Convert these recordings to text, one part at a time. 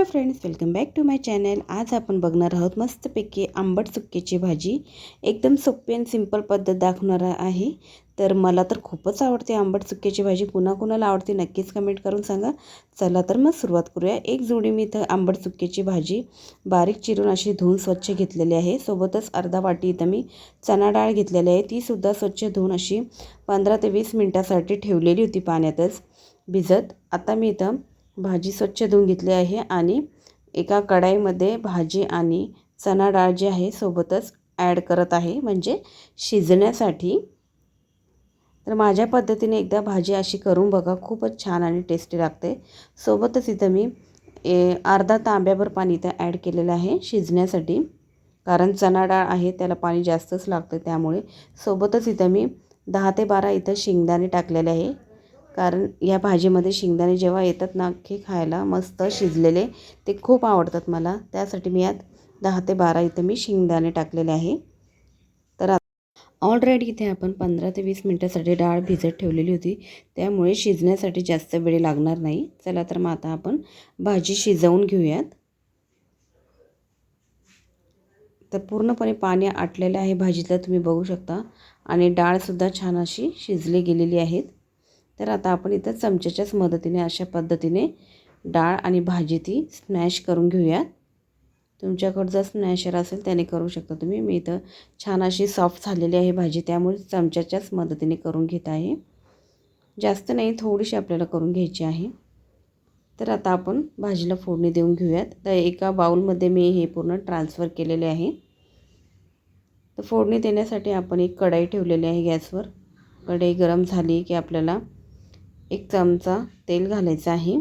Hello friends welcome back to my channel. आज आपण बघणार आहोत मस्तपैकी आंबट चुक्क्याची भाजी. एकदम सोपी आणि सिंपल पद्धत दाखवणार आहे. तर मला तर खूपच आवडते आंबट चुक्क्याची भाजी. कुणा कुणाला आवडते नक्कीच कमेंट करून सांगा. चला तर मग सुरुवात करूया. एक जोडी मी इथं आंबट चुक्क्याची भाजी बारीक चिरून अशी धुवून स्वच्छ घेतलेली आहे. सोबतच अर्धा वाटी इथं मी चणा डाळ घेतलेली आहे. तीसुद्धा स्वच्छ धुवून अशी पंधरा ते वीस मिनटासाठी ठेवलेली होती पाण्यातच. भिजत. आता मी इथं भाजी स्वच्छ धुवून घेतली आहे आणि एका कढाईमध्ये भाजी आणि चणा डाळ जी आहे सोबतच ॲड करत आहे. म्हणजे शिजण्यासाठी. तर माझ्या पद्धतीने एकदा भाजी अशी करून बघा खूपच छान आणि टेस्टी लागते. सोबतच इथं मी ए अर्धा तांब्याभर पाणी इथं ॲड केलेलं आहे शिजण्यासाठी. कारण चणा डाळ आहे त्याला पाणी जास्तच लागतं त्यामुळे. सोबतच इथं मी दहा ते बारा इथं शेंगदाणे टाकलेले आहे. कारण या भाजीमध्ये शेंगदाणे जेव्हा येतात ना की खायला मस्त शिजलेले ते खूप आवडतात मला. त्यासाठी मी यात दहा ते बारा इथं मी शेंगदाणे टाकलेले आहे. तर ऑलरेडी इथे आपण पंधरा ते वीस मिनटासाठी डाळ भिजत ठेवलेली होती. त्यामुळे शिजण्यासाठी जास्त वेळ लागणार नाही. चला तर मग आता आपण भाजी शिजवून घेऊयात. तर पूर्णपणे पाणी आटलेलं आहे भाजीतलं तुम्ही बघू शकता. आणि डाळसुद्धा छान अशी शिजली गेलेली आहेत. तर आता आपण इथं चमच्याच्याच मदतीने अशा पद्धतीने डाळ आणि भाजी ती स्मॅश करून घेऊयात. तुमच्याकडं जर स्मॅशर असेल त्याने करू शकता तुम्ही. मी इथं छान अशी सॉफ्ट झालेली आहे भाजी त्यामुळे चमच्याच्याच मदतीने करून घेत आहे. जास्त नाही थोडीशी आपल्याला करून घ्यायची आहे. तर आता आपण भाजीला फोडणी देऊन घेऊयात. तर एका बाऊलमध्ये मी हे पूर्ण ट्रान्सफर केलेले आहे. तर फोडणी देण्यासाठी आपण एक कढाई ठेवलेली आहे गॅसवर. कढई गरम झाली की आपल्याला एक चमचा तेल घालायचं आहे.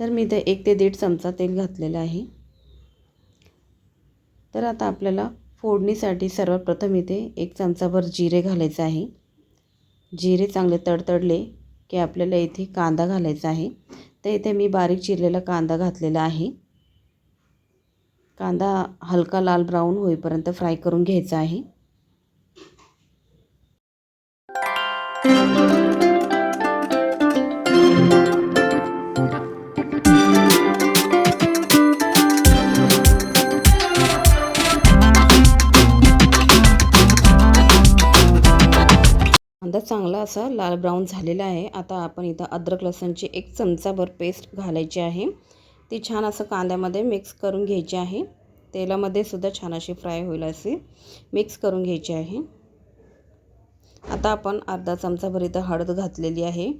तर मी इथे एक ते दीड चमचा तेल घातलेलं आहे. तर आता आपल्याला फोडणीसाठी सर्वप्रथम इथे एक चमचाभर जिरे घालायचं आहे. जिरे चांगले तडतडले की आपल्याला इथे कांदा घालायचा आहे. तर इथे मी बारीक चिरलेला कांदा घातलेला आहे. कांदा हलका लाल ब्राऊन होईपर्यंत फ्राय करून घ्यायचा आहे. कांदा चांगला असा लाल ब्राऊन झालेला आहे. आता आपण इथं अद्रक लसणची एक चमचाभर पेस्ट घालायची आहे. ती छान असं कांद्यामध्ये मिक्स करून घ्यायची आहे. तेलामध्ये सुद्धा छान अशी फ्राय होईल असे मिक्स करून घ्यायची आहे. आता आपण अर्धा चमचाभर इथं हळद घातलेली आहे.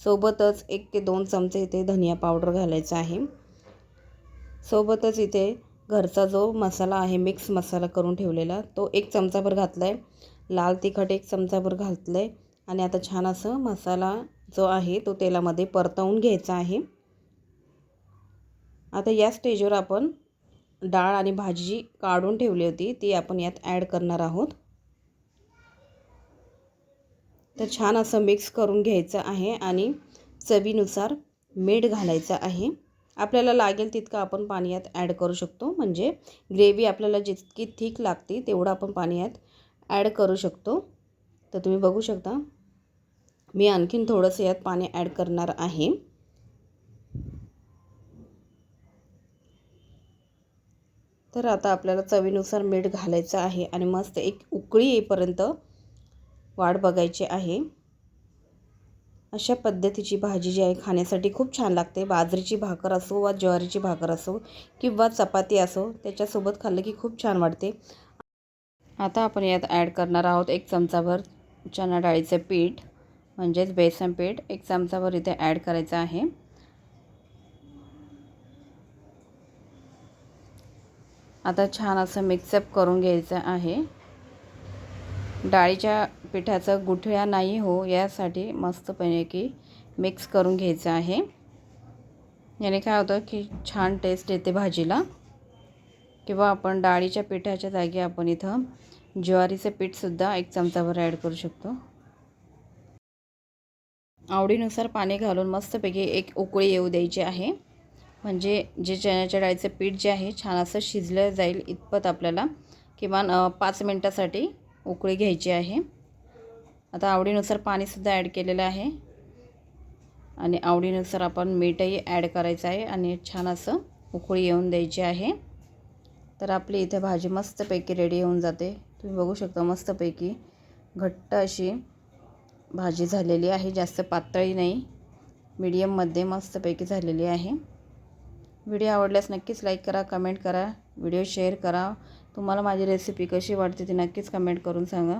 सोबतच एक ते दोन चमचे इथे धनिया पावडर घालायचा आहे. सोबतच इथे घरचा जो मसाला आहे मिक्स मसाला करून ठेवलेला तो एक चमचाभर घातला आहे लाल तिखट एक चमचाभर घातलं आहे आणि आता छान असं मसाला जो आहे तो तेलामध्ये परतवून घ्यायचा आहे. आता या स्टेजवर आपण डाळ आणि भाजी काढून ठेवली होती ती आपण यात ॲड करणार आहोत. तर छान असं मिक्स करून घ्यायचं आहे आणि चवीनुसार मीठ घालायचं आहे. आपल्याला लागेल तितकं आपण पाणी यात ॲड करू शकतो. म्हणजे ग्रेव्ही आपल्याला जितकी थिक लागते तेवढं आपण पाणी यात ॲड करू शकतो. तर तुम्ही बघू शकता मी आणखीन थोडंसं यात पाणी ॲड करणार आहे. तर आता आपल्याला चवीनुसार मीठ घालायचं आहे आणि मस्त एक उकळी येईपर्यंत वाढ बघायची आहे. अशा पद्धतीची भाजी जी आहे खाण्यासाठी खूप छान लागते. बाजरीची भाकर असो वा ज्वारीची भाकर असो किंवा चपाती असो त्याच्यासोबत खाल्लं की खूप छान वाटते. आता आपण यात ॲड करणार आहोत एक चमचाभर चणा डाळीचं पीठ म्हणजेच बेसन पीठ. एक चमचाभर इथे ॲड करायचं आहे. आता छान असं मिक्सअप करून घ्यायचं आहे. डाळीच्या पिठाचं गुठळ्या नाही हो यासाठी मस्तपैकी मिक्स करून घ्यायचं आहे. याने काय होतं की छान टेस्ट येते भाजीला. किंवा आपण डाळीच्या पिठाच्या जागी आपण इथं ज्वारीचं पीठसुद्धा एक चमचाभर ॲड करू शकतो. आवडीनुसार पाणी घालून मस्तपैकी एक उकळी येऊ द्यायची आहे. म्हणजे जे चण्याच्या डाळीचं पीठ जे आहे छान असं शिजलं जाईल इतपत आपल्याला. किमान पाच मिनटासाठी उकळी घ्यायची आहे. आता आवडीनुसार पाणीसुद्धा ॲड केलेलं आहे. आणि आवडीनुसार आपण मीठही ॲड करायचं आहे आणि छान असं उकळी येऊन द्यायची आहे. तर आपली इथे भाजी मस्तपैकी रेडी होऊन जाते. तुम्ही बघू शकता मस्तपैकी घट्ट अशी भाजी झालेली आहे. जास्त पातळी नाही. मीडियममध्ये मस्तपैकी झालेली आहे. व्हिडिओ आवडल्यास नक्कीच लाईक करा कमेंट करा व्हिडिओ शेअर करा. तुम्हाला माझी रेसिपी कशी वाटते ती नक्कीच कमेंट करून सांगा.